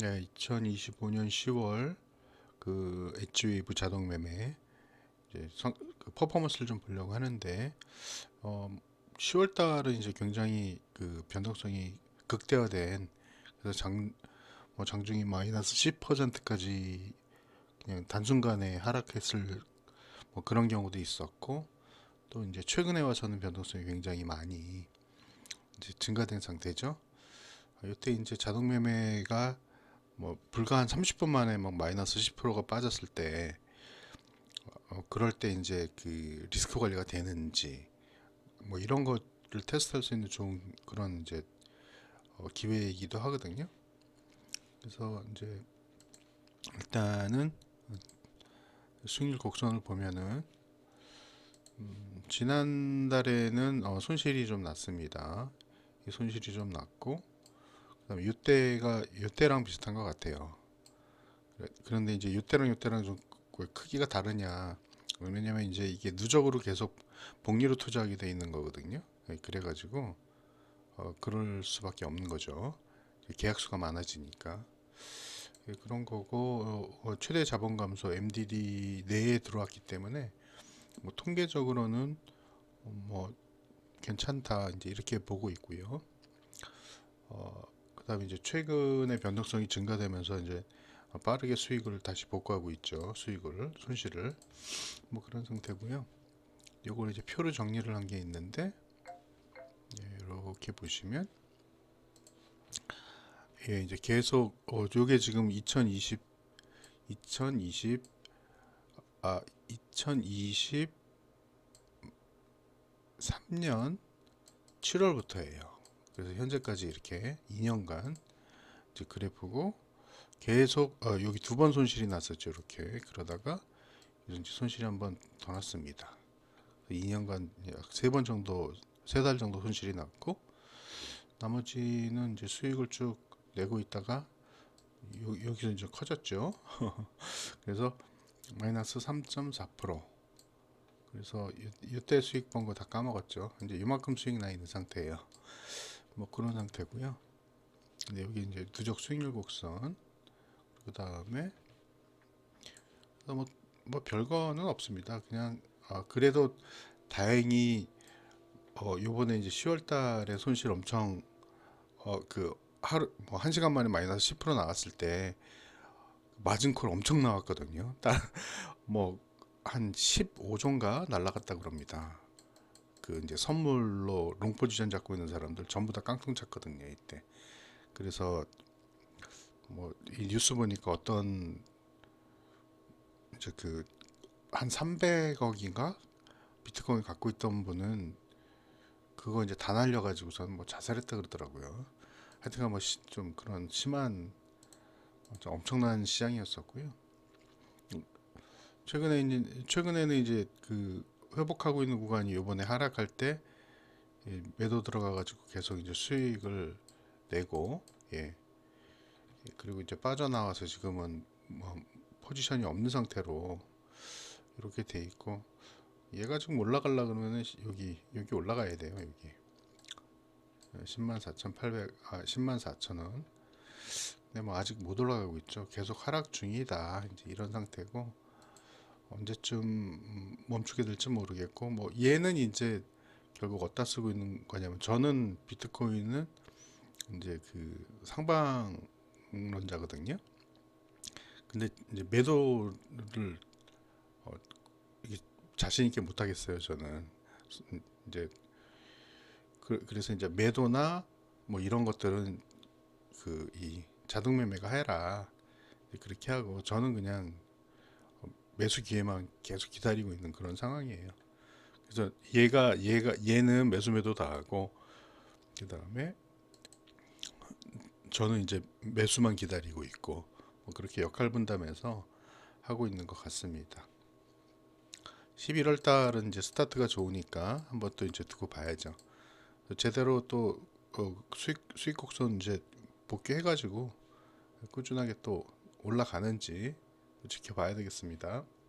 네, 2025년 10월 그 엣지웨이브 자동 매매 이제 성, 그 퍼포먼스를 좀 보려고 하는데 어, 10월 달은 이제 굉장히 그 변동성이 극대화된 그래서 장, 뭐 장중이 마이너스 10%까지 그냥 단순간에 하락했을 뭐 그런 경우도 있었고 또 이제 최근에 와서는 변동성이 굉장히 많이 이제 증가된 상태죠. 이때 이제 자동 매매가 뭐 불과 한 30분 만에 막 마이너스 10%가 빠졌을 때 어, 그럴 때 이제 그 리스크 관리가 되는지 뭐 이런 것을 테스트할 수 있는 좋은 그런 이제 어, 기회이기도 하거든요. 그래서 이제 일단은 수익률 곡선을 보면은 음, 지난달에는 어, 손실이 좀 났습니다. 이 손실이 좀 났고 그다음에 이때가 이때랑 비슷한 것 같아요. 그런데 이제 이때랑 이때랑 좀왜 크기가 다르냐? 왜냐면 이제 이게 누적으로 계속 복리로 투자하게 돼 있는 거거든요. 예, 그래가지고 어, 그럴 수밖에 없는 거죠. 계약수가 많아지니까 예, 그런 거고 어, 어, 최대 자본 감소 MDD 내에 들어왔기 때문에 뭐 통계적으로는 어, 뭐 괜찮다 이제 이렇게 보고 있고요. 어, 그다음에 이제 최근에 변동성이 증가되면서 이제 빠르게 수익을 다시 복구하고 있죠. 수익을 손실을 뭐 그런 상태고요. 요걸 이제 표로 정리를 한 게 있는데 예, 이렇게 보시면 예, 이제 계속 어 요게 지금 2020 2020 아 2023년 7월부터예요. 그래서 현재까지 이렇게 2년간 이제 그래프고 계속 어, 여기 두 번 손실이 났었죠. 이렇게 그러다가 이제 손실이 한 번 더 났습니다. 2년간 약 세 번 정도 세 달 정도 손실이 났고 나머지는 이제 수익을 쭉 내고 있다가 요, 여기서 이제 커졌죠. 그래서 마이너스 3.4% 그래서 이- 이때 수익 번 거 다 까먹었죠. 이제 이만큼 수익 나 있는 상태예요. 뭐 그런 상태고요. 근데 여기 이제 누적 수익률 곡선 그 다음에 뭐, 뭐 별거는 없습니다. 그냥 아, 그래도 다행히 어, 요번에 이제 10월 달에 손실 엄청 어, 그 하루 뭐한 시간 만에 마이너스 10% 나왔을 때 마진 콜 엄청 나왔거든요. 뭐 한 15조인가 날라갔다 그럽니다. 그 이제 선물로 롱 포지션 잡고 있는 사람들 전부 다 깡통 찼거든요, 이때. 그래서 뭐 이 뉴스 보니까 어떤 이제 그 한 300억인가 비트코인 갖고 있던 분은 그거 이제 다 날려가지고선 뭐 자살했다 그러더라고요. 하여튼간 뭐좀 그런 심한 좀 엄청난 시장이었었고요. 음, 최근에 이제 최근에는 이제 그 회복하고 있는 구간이 요번에 하락할 때 예, 매도 들어가 가지고 계속 이제 수익을 내고 예. 예, 그리고 이제 빠져나와서 지금은 뭐 포지션이 없는 상태로 이렇게 돼 있고 얘가 지금 올라가려 그러면은 시- 여기 여기 올라가야 돼요 여기. 10만 4,800 아 10만 4천 원. 근데 뭐 아직 못 올라가고 있죠. 계속 하락 중이다. 이제 이런 상태고 언제쯤 음, 멈추게 될지 모르겠고 뭐 얘는 이제 결국 어디다 쓰고 있는 거냐면 저는 비트코인은 이제 그 상방론자거든요. 근데 이제 매도를 어, 자신 있게 못 하겠어요. 저는 음, 이제 그, 그래서 이제 매도나 뭐 이런 것들은 그 이 자동 매매가 해라 그렇게 하고 저는 그냥 어, 매수 기회만 계속 기다리고 있는 그런 상황이에요. 그래서 얘가 얘가 얘는 매수 매도 다 하고 그 다음에 저는 이제 매수만 기다리고 있고 뭐 그렇게 역할 분담해서 하고 있는 것 같습니다. 11월 달은 이제 스타트가 좋으니까 한번 또 이제 두고 봐야죠. 제대로 또 어, 수익 수익 곡선 이제 복귀해가지고 꾸준하게 또 올라가는지 지켜봐야 되겠습니다.